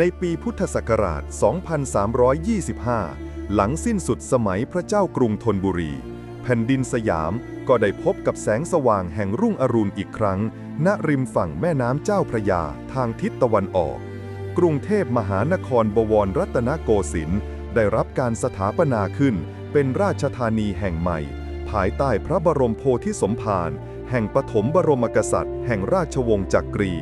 ในปีพุทธศักราช 2325 หลังสิ้นสุดสมัยพระเจ้ากรุงธนบุรี แผ่นดินสยามก็ได้พบกับแสงสว่างแห่งรุ่งอรุณอีกครั้ง ณ ริมฝั่งแม่น้ำเจ้าพระยาทางทิศตะวันออก กรุงเทพมหานครบวรรัตนโกสินทร์ได้รับการสถาปนาขึ้น เป็นราชธานีแห่งใหม่ ภายใต้พระบรมโพธิสมภารแห่งปฐมบรมกษัตริย์ แห่งราชวงศ์จักรี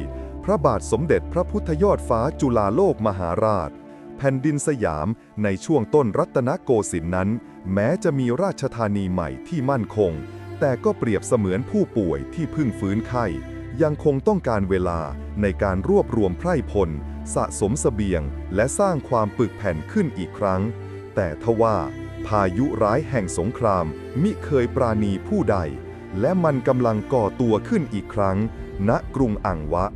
พระบาทสมเด็จพระพุทธยอดฟ้าจุฬาโลกมหาราช แผ่นดินสยามในช่วงต้นรัตนโกสินทร์นั้น แม้จะมีราชธานีใหม่ที่มั่นคง แต่ก็เปรียบเสมือนผู้ป่วยที่เพึ่งฟื้นไข้ยังคงต้องการเวลาในการรวบรวมไพร่พล สะสมเสบียง และสร้างความปึกแผ่นขึ้นอีกครั้ง แต่ทว่า พายุร้ายแห่งสงคราม มิเคยปราณีผู้ใด และมันกำลังก่อตัวขึ้นอีกครั้ง ณกรุงอังวะ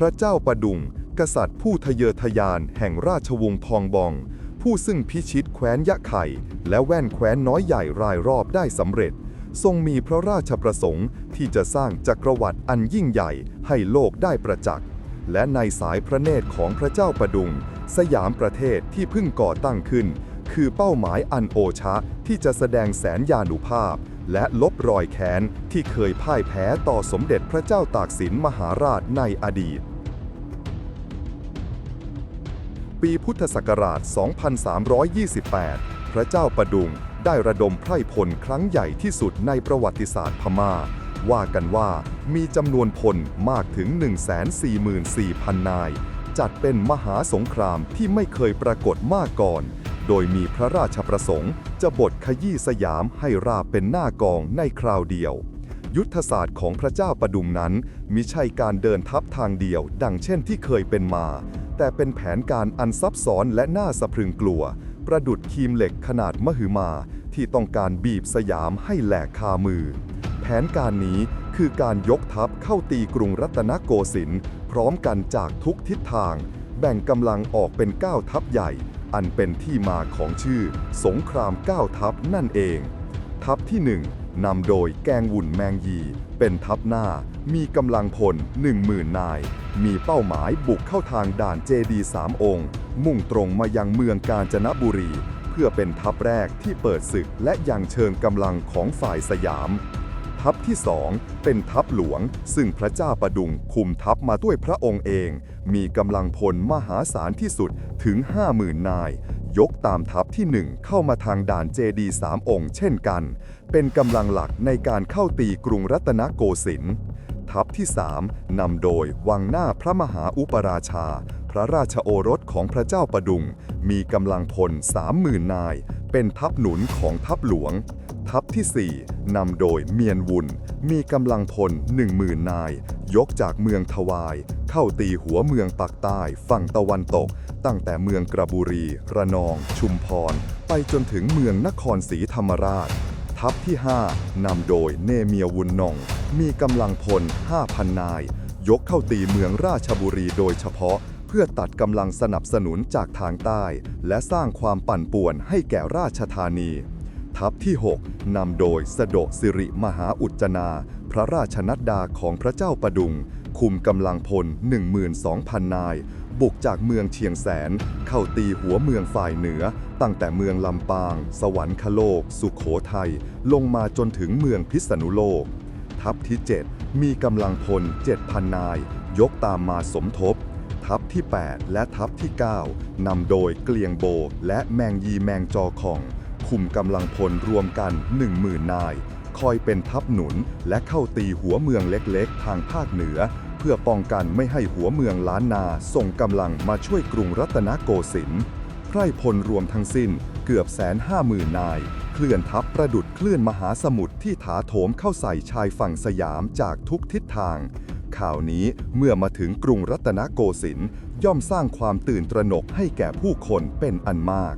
พระเจ้าประดุง กษัตริย์ผู้ทะเยอทะยานแห่งราชวงศ์พองบอง ผู้ซึ่งพิชิตแคว้นยะไข่ และแว่นแคว้นน้อยใหญ่รายรอบได้สำเร็จ ทรงมีพระราชประสงค์ที่จะสร้างจักรวรรดิอันยิ่งใหญ่ให้โลกได้ประจักษ์และในสายพระเนตรของพระเจ้าประดุง สยามประเทศที่เพิ่งก่อตั้งขึ้น คือเป้าหมายอันโอชะที่จะแสดงแสนยานุภาพ และลบรอยแค้นที่เคยพ่ายแพ้ต่อสมเด็จพระเจ้าตากสินมหาราชในอดีต ปีพุทธศักราช 2328 พระเจ้าประดุงได้ระดมไพร่พลครั้งใหญ่ที่สุดในประวัติศาสตร์พม่า ว่ากันว่ามีจำนวนพลมากถึง 144,000 นาย จัดเป็นมหาสงครามที่ไม่เคยปรากฏมาก่อน โดยมีพระราชประสงค์ จะบทขยี้สยามให้ราบเป็นหน้ากองในคราวเดียว ยุทธศาสตร์ของพระเจ้าประดุงนั้นมิใช่การเดินทัพทางเดียว ดังเช่นที่เคยเป็นมา แต่เป็นแผนการอันซับซ้อนและน่าสะพรึงกลัว ประดุดคีมเหล็กขนาดมหึมา ที่ต้องการบีบสยามให้แหลกคามือ แผนการนี้คือการยกทัพเข้าตีกรุงรัตนโกสินทร์พร้อมกันจากทุกทิศทาง แบ่งกำลังออกเป็น 9 ทัพใหญ่ อันเป็นที่มาของชื่อ สงคราม9ทัพนั่นเอง ทัพที่ 1นำโดยแกงวุ่นแมงยี เป็นทัพหน้า มีกำลังพล 10,000 นาย มีเป้าหมายบุกเข้าทางด่านเจดีสามองค์ มุ่งตรงมายังเมืองกาญจนบุรี เพื่อเป็นทัพแรกที่เปิดศึกและยังเชิงกำลังของฝ่ายสยาม ทัพที่สองเป็นทัพหลวง ซึ่งพระเจ้าประดุงคุมทัพมาด้วยพระองค์เอง มีกำลังพลมหาศาลที่สุดถึง 50,000 นาย ยกตามทัพที่หนึ่งเข้ามาทางด่านเจดีสามองค์เช่นกัน เป็นกำลังหลักในการเข้าตีกรุงรัตนโกสินทร์ทัพที่สามนำโดยวังหน้าพระมหาอุปราชา พระราชโอรสของพระเจ้าประดุง มีกำลังพล30,000นาย เป็นทัพหนุนของทัพหลวง ทัพที่ 4 นำโดยเมียนวุนมีกำลังพล 10,000 นาย ยกจากเมืองทวาย เข้าตีหัวเมืองปากใต้ฝั่งตะวันตก ตั้งแต่เมืองกระบุรี ระนอง ชุมพร ไปจนถึงเมืองนครศรีธรรมราช ทัพที่ 5นำโดยเนเมียวุนนอง มีกำลังพล 5,000 นาย ยกเข้าตีเมืองราชบุรีโดยเฉพาะเพื่อตัดกำลังสนับสนุนจากทางใต้ และสร้างความปั่นป่วนให้แก่ราชธานี ทัพที่ 6 นำโดยสดสิริมหาอุจนา พระราชนัดดาของพระเจ้าประดุง คุมกำลังพล 12,000 นาย บุกจากเมืองเชียงแสน เข้าตีหัวเมืองฝ่ายเหนือ ตั้งแต่เมืองลำปาง สวรรคโลก สุขโขทัย ลงมาจนถึงเมืองพิษณุโลก ทัพที่ 7 มีกำลังพล 7,000 นาย ยกตามมาสมทบทัพที่ 8 และทัพที่ 9 นำโดยเกลียงโบและแมงยีแมงจอของ คุมกำลังพลรวมกัน 10,000 นาย คอยเป็นทัพหนุนและเข้าตีหัวเมืองเล็กๆ ทางภาคเหนือ เพื่อป้องกันไม่ให้หัวเมืองล้านนาส่งกำลังมาช่วยกรุงรัตนโกสินทร์ไพร่พลรวมทั้งสิ้นเกือบแสนห้าหมื่นนาย เคลื่อนทัพประดุดคลื่นมหาสมุทรที่ถาโถมเข้าใส่ชายฝั่งสยามจากทุกทิศทาง ข่าวนี้เมื่อมาถึงกรุงรัตนโกสินทร์ย่อมสร้างความตื่นตระหนกให้แก่ผู้คนเป็นอันมาก